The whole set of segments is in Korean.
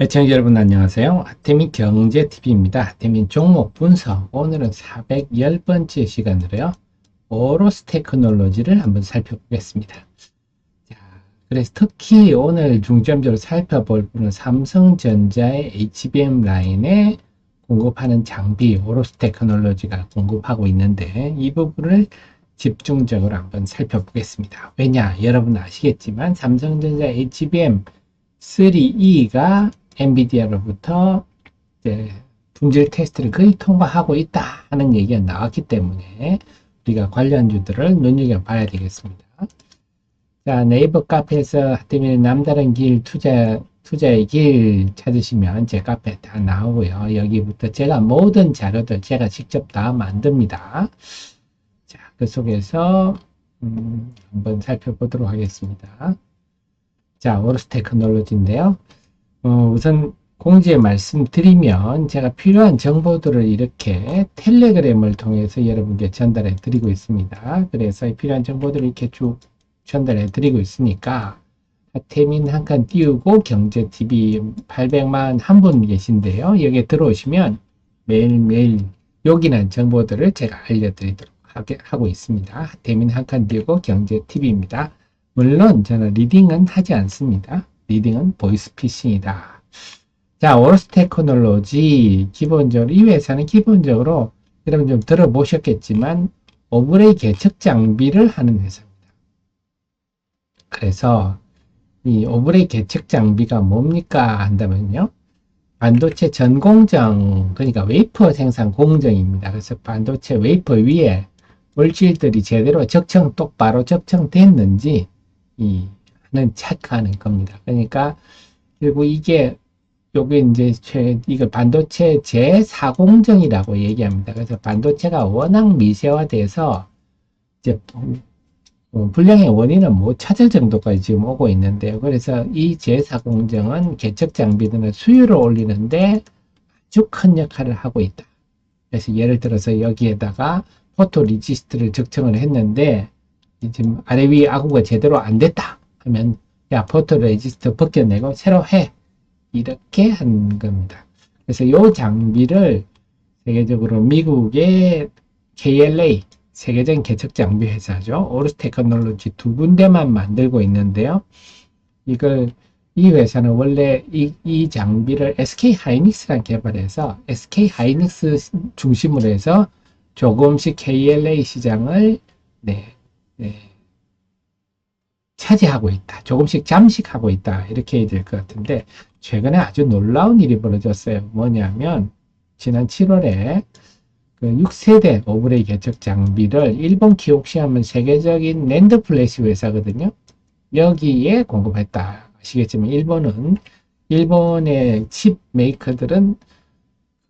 애청자 여러분 안녕하세요. 아태민 경제TV입니다. 아태민 종목 분석. 오늘은 410번째 시간으로요. 오로스 테크놀로지를 한번 살펴보겠습니다. 자, 그래서 특히 오늘 중점적으로 살펴볼 분은 삼성전자의 HBM 라인에 공급하는 장비 오로스 테크놀로지가 공급하고 있는데 이 부분을 집중적으로 한번 살펴보겠습니다. 왜냐? 여러분 아시겠지만 삼성전자 HBM 3E가 엔비디아로부터 이제 품질 테스트를 거의 통과하고 있다 하는 얘기가 나왔기 때문에 우리가 관련주들을 눈여겨봐야 되겠습니다. 자, 네이버 카페에서 하태민의 남다른 길 투자, 투자의 길 찾으시면 제 카페 다 나오고요. 여기부터 제가 모든 자료들 제가 직접 다 만듭니다. 자, 그 속에서, 음, 한번 살펴보도록 하겠습니다. 자, 오로스 테크놀로지인데요. 어, 우선 공지에 말씀드리면 제가 필요한 정보들을 이렇게 텔레그램을 통해서 여러분께 전달해 드리고 있습니다. 그래서 필요한 정보들을 이렇게 쭉 전달해 드리고 있으니까 태민 한 칸 띄우고 경제TV 800만 한 분 계신데요. 여기에 들어오시면 매일매일 요긴한 정보들을 제가 알려드리도록 하게, 하고 있습니다. 태민 한 칸 띄우고 경제TV입니다. 물론 저는 리딩은 하지 않습니다. 리딩은 보이스 피싱이다. 자, 오로스 테크놀로지 기본적으로 이 회사는 기본적으로 여러분 좀 들어보셨겠지만 오브레이 개척 장비를 하는 회사입니다. 그래서 이 오브레이 개척 장비가 뭡니까 한다면요. 반도체 전 공정, 그러니까 웨이퍼 생산 공정입니다. 그래서 반도체 웨이퍼 위에 물질들이 제대로 적청 똑바로 적청됐는지 이 는 체크하는 겁니다. 그러니까 결국 이게 요게 이제 최, 이거 반도체 제4공정이라고 얘기합니다. 그래서 반도체가 워낙 미세화돼서 이제 어, 불량의 원인은 못 찾을 정도까지 지금 오고 있는데요. 그래서 이 제4공정은 개척 장비들은 수율을 올리는데 아주 큰 역할을 하고 있다. 그래서 예를 들어서 여기에다가 포토 리지스트를 적청을 했는데 지금 아래 위 아구가 제대로 안 됐다. 하면 야 포토 레지스터 벗겨내고 새로 해 이렇게 한 겁니다. 그래서 이 장비를 세계적으로 미국의 KLA 세계적인 개척 장비 회사죠. 오르스 테크놀로지 두 군데만 만들고 있는데요. 이걸 이 회사는 원래 이, 이 장비를 SK 하이닉스랑 개발해서 SK 하이닉스 중심으로 해서 조금씩 KLA 시장을 네, 네, 차지하고 있다. 조금씩 잠식하고 있다. 이렇게 해야 될 것 같은데, 최근에 아주 놀라운 일이 벌어졌어요. 뭐냐면, 지난 7월에 그 6세대 오브레이 개척 장비를 일본 키옥시하면 세계적인 랜드 플래시 회사거든요. 여기에 공급했다. 아시겠지만, 일본은, 일본의 칩 메이커들은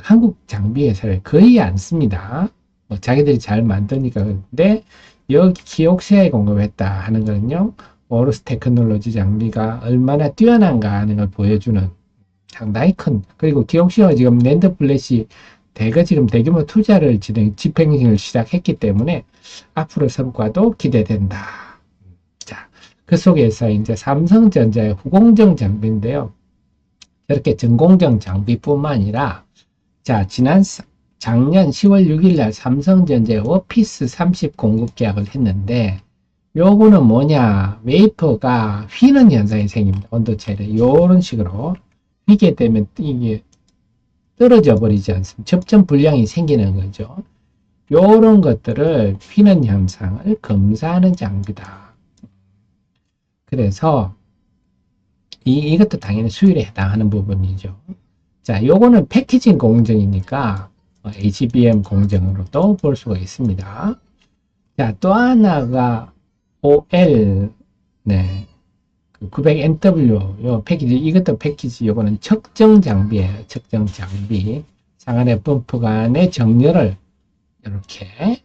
한국 장비 회사를 거의 안 씁니다. 뭐 자기들이 잘 만드니까. 근데 여기 기억세에 공급했다 하는 거는요. 오로스 테크놀로지 장비가 얼마나 뛰어난가 하는 걸 보여주는 상당히 큰 그리고 기억시와 지금 랜드 플래시 대거 지금 대규모 투자를 진행 집행을 시작했기 때문에 앞으로 성과도 기대된다. 자, 그 속에서 이제 삼성전자의 후공정 장비인데요. 저렇게 전공정 장비뿐만 아니라 자, 지난 작년 10월 6일 날 삼성전자의 오피스 30 공급 계약을 했는데 요거는 뭐냐? 웨이퍼가 휘는 현상이 생깁니다. 온도 차이를 이런 식으로 휘게 되면 이게 떨어져 버리지 않습니다. 접점 불량이 생기는 거죠. 요런 것들을 휘는 현상을 검사하는 장비다. 그래서 이, 이것도 당연히 수율에 해당하는 부분이죠. 자 요거는 패키징 공정이니까 HBM 공정으로도 볼 수가 있습니다 자, 또 하나가 OL, 네. 그 900NW, 요 패키지, 이것도 패키지, 요거는 측정 장비예요. 측정 장비. 상안의 펌프 간의 정렬을 이렇게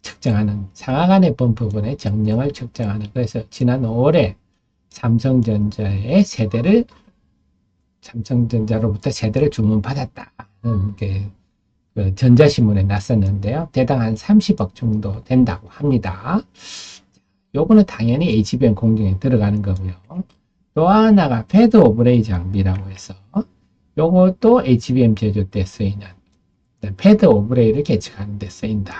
측정하는, 상하간의 펌프분의 정렬을 측정하는. 그래서 지난 5월에 삼성전자의 세대를, 삼성전자로부터 세대를 주문받았다는 게 그 전자신문에 났었는데요. 대당 한 30억 정도 된다고 합니다. 요거는 당연히 HBM 공정에 들어가는 거고요. 또 하나가 패드 오브레이 장비라고 해서 요것도 HBM 제조 때 쓰이는 패드 오브레이를 계측하는 데 쓰인다.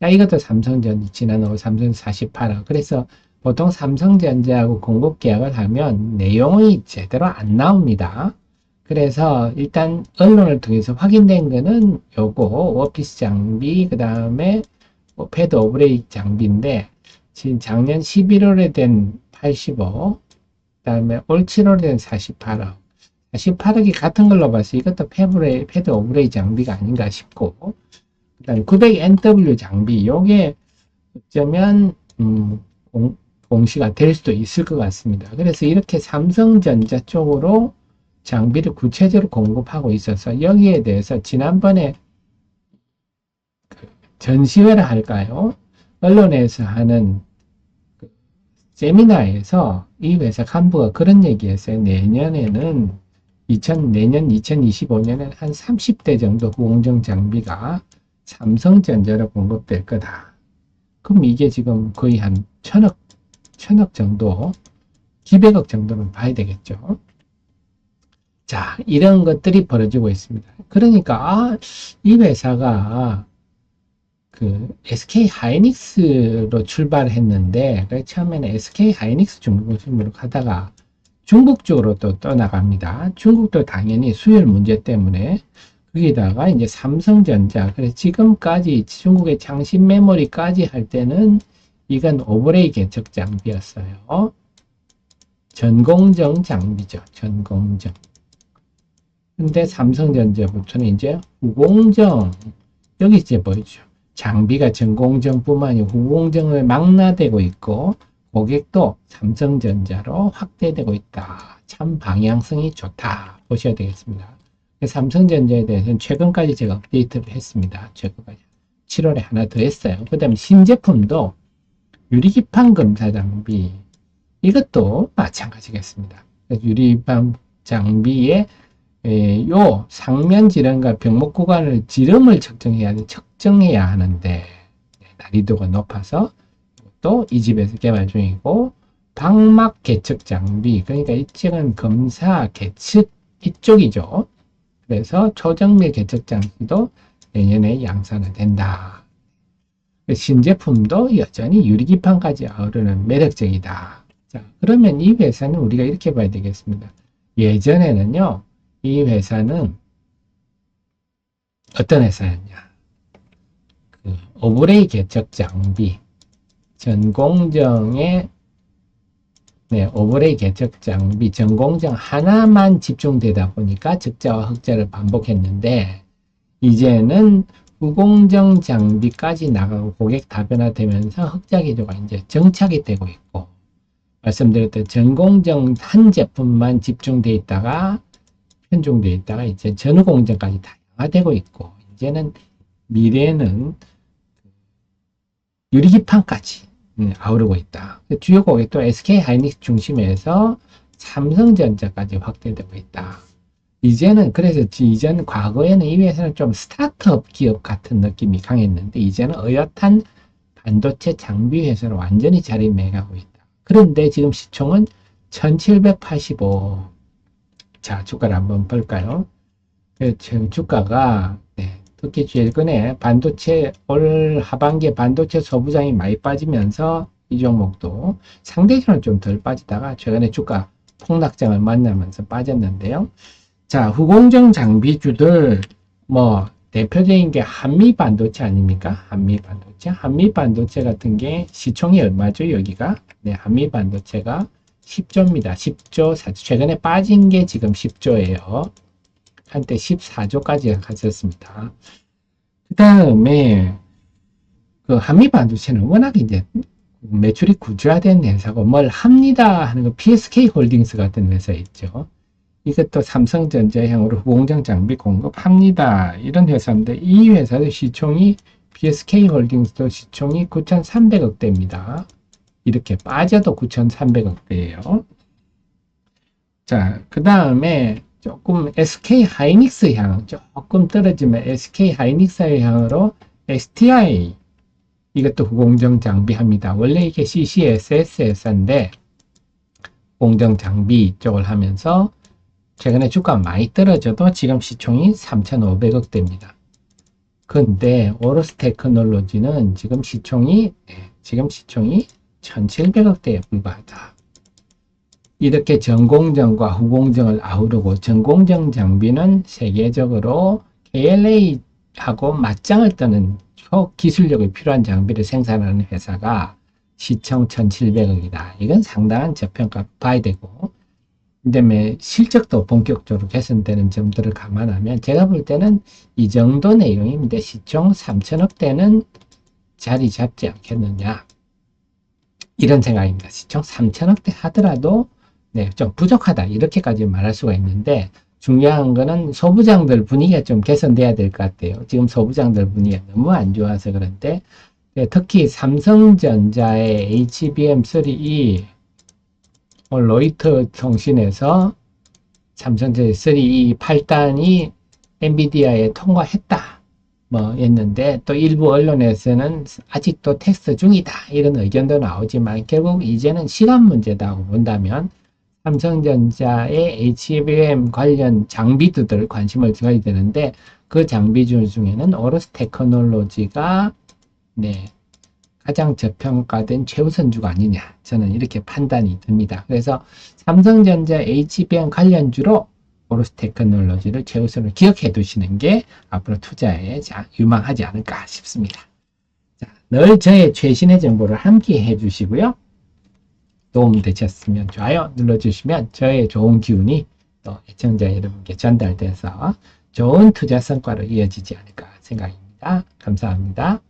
자, 이것도 삼성전자 지난 5 삼성 48억. 그래서 보통 삼성전자하고 공급 계약을 하면 내용이 제대로 안 나옵니다. 그래서 일단 언론을 통해서 확인된 거는 요거 워피스 장비 그 다음에 뭐 패드 오브레이 장비인데 지금 작년 11월에 된 80억 그 다음에 올 7월에 된 48억. 48억이 같은 걸로 봐서 이것도 패브레, 패드 오브레이 장비가 아닌가 싶고. 그 다음에 900NW 장비 요게 어쩌면 음, 공, 공시가 될 수도 있을 것 같습니다. 그래서 이렇게 삼성전자 쪽으로 장비를 구체적으로 공급하고 있어서 여기에 대해서 지난번에 그 전시회를 할까요? 언론에서 하는 그 세미나에서 이 회사 간부가 그런 얘기했어요. 내년에는 2000, 내년 2025년에 한 30대 정도 공정 장비가 삼성전자로 공급될 거다. 그럼 이게 지금 거의 한 천억, 천억 정도, 기백억 정도는 봐야 되겠죠. 자, 이런 것들이 벌어지고 있습니다. 그러니까, 아, 이 회사가 그 SK 하이닉스로 출발했는데, 그 처음에는 SK 하이닉스 중국으로 가다가 중국 쪽으로 또 떠나갑니다. 중국도 당연히 수율 문제 때문에 거기다가 이제 삼성전자, 그래서 지금까지 중국의 장신 메모리까지 할 때는 이건 오버레이 개척 장비였어요. 전공정 장비죠. 전공정. 근데 삼성전자부터는 이제 후공정 여기 이제 보이죠. 장비가 전공정뿐만 아니라 후공정을 망라되고 있고 고객도 삼성전자로 확대되고 있다. 참 방향성이 좋다. 보셔야 되겠습니다. 삼성전자에 대해서는 최근까지 제가 업데이트를 했습니다. 최근까지 7월에 하나 더 했어요. 그 다음에 신제품도 유리기판 검사 장비 이것도 마찬가지겠습니다. 유리기판 장비에 에, 요 상면 지름과 병목 구간을 지름을 측정해야 돼, 측정해야 하는데 난이도가 높아서 또 이 집에서 개발 중이고 방막 계측 장비 그러니까 이쪽은 검사 계측 이쪽이죠. 그래서 초정밀 계측 장비도 내년에 양산은 된다. 신제품도 여전히 유리기판까지 아우르는 매력적이다. 자, 그러면 이 회사는 우리가 이렇게 봐야 되겠습니다. 예전에는요, 이 회사는 어떤 회사였냐? 그 오브레이 개척 장비, 전공정의 네, 오브레이 개척 장비, 전공정 하나만 집중되다 보니까 적자와 흑자를 반복했는데 이제는 후공정 장비까지 나가고 고객 다변화되면서 흑자 기조가 이제 정착이 되고 있고 말씀드렸던 전공정 한 제품만 집중돼 있다가 편중되어 있다가 이제 전후 공정까지 다양화되고 있고 이제는 미래에는 유리기판까지 음, 아우르고 있다. 주요 고객 또 SK 하이닉스 중심에서 삼성전자까지 확대되고 있다. 이제는 그래서 이전 과거에는 이 회사는 좀 스타트업 기업 같은 느낌이 강했는데 이제는 어엿한 반도체 장비 회사로 완전히 자리매가고 있다. 그런데 지금 시총은 1785. 자, 주가를 한번 볼까요? 그 지금 주가가 네, 특히 최근에 반도체 올 하반기에 반도체 소부장이 많이 빠지면서 이 종목도 상대적으로 좀 덜 빠지다가 최근에 주가 폭락장을 만나면서 빠졌는데요. 자, 후공정 장비주들 뭐 대표적인 게 한미 반도체 아닙니까? 한미 반도체. 한미 반도체 같은 게 시총이 얼마죠? 여기가. 네, 한미 반도체가 10조입니다. 10조, 최근에 빠진 게 지금 10조예요. 한때 14조까지 갔었습니다. 그 다음에 그 한미 반도체는 워낙 이제 매출이 구조화된 회사고 뭘 합니다 하는 거 PSK 홀딩스 같은 회사 있죠. 이것도 삼성전자향으로 후공정 장비 공급합니다. 이런 회사인데 이 회사의 시총이 BSK 홀딩스도 시총이 9,300억 대입니다. 이렇게 빠져도 9,300억대예요. 자, 그 다음에 조금 SK 하이닉스 향, 조금 떨어지면 SK 하이닉스 향으로 STI 이것도 후공정 장비합니다. 원래 이게 CCSS 회사인데 공정 장비 쪽을 하면서 최근에 주가 많이 떨어져도 지금 시총이 3,500억 대입니다. 근데 오로스 테크놀로지는 지금 시총이 예, 지금 시총이 1,700억대에 불과하다. 이렇게 전공정과 후공정을 아우르고 전공정 장비는 세계적으로 KLA하고 맞짱을 뜨는 초기술력이 필요한 장비를 생산하는 회사가 시총 1,700억이다. 이건 상당한 저평가 봐야 되고 그다음에 실적도 본격적으로 개선되는 점들을 감안하면 제가 볼 때는 이 정도 내용입니다. 시총 3천억대는 자리 잡지 않겠느냐 이런 생각입니다. 시총 3천억대 하더라도 네, 좀 부족하다 이렇게까지 말할 수가 있는데 중요한 거는 소부장들 분위기가 좀 개선돼야 될 것 같아요. 지금 소부장들 분위기가 너무 안 좋아서 그런데 네, 특히 삼성전자의 HBM3E 오늘 로이터 통신에서 삼성전자 3E 8단이 엔비디아에 통과했다. 뭐 했는데 또 일부 언론에서는 아직도 테스트 중이다. 이런 의견도 나오지만 결국 이제는 시간 문제다고 본다면 삼성전자의 HBM 관련 장비들을 관심을 줘야 되는데 그 장비 중에는 오로스 테크놀로지가 네, 가장 저평가된 최우선주가 아니냐 저는 이렇게 판단이 듭니다. 그래서 삼성전자 HBM 관련주로 오로스 테크놀로지를 최우선으로 기억해 두시는 게 앞으로 투자에 자- 유망하지 않을까 싶습니다. 자, 늘 저의 최신의 정보를 함께 해 주시고요. 도움 되셨으면 좋아요 눌러주시면 저의 좋은 기운이 또 애청자 여러분께 전달돼서 좋은 투자 성과로 이어지지 않을까 생각입니다. 감사합니다.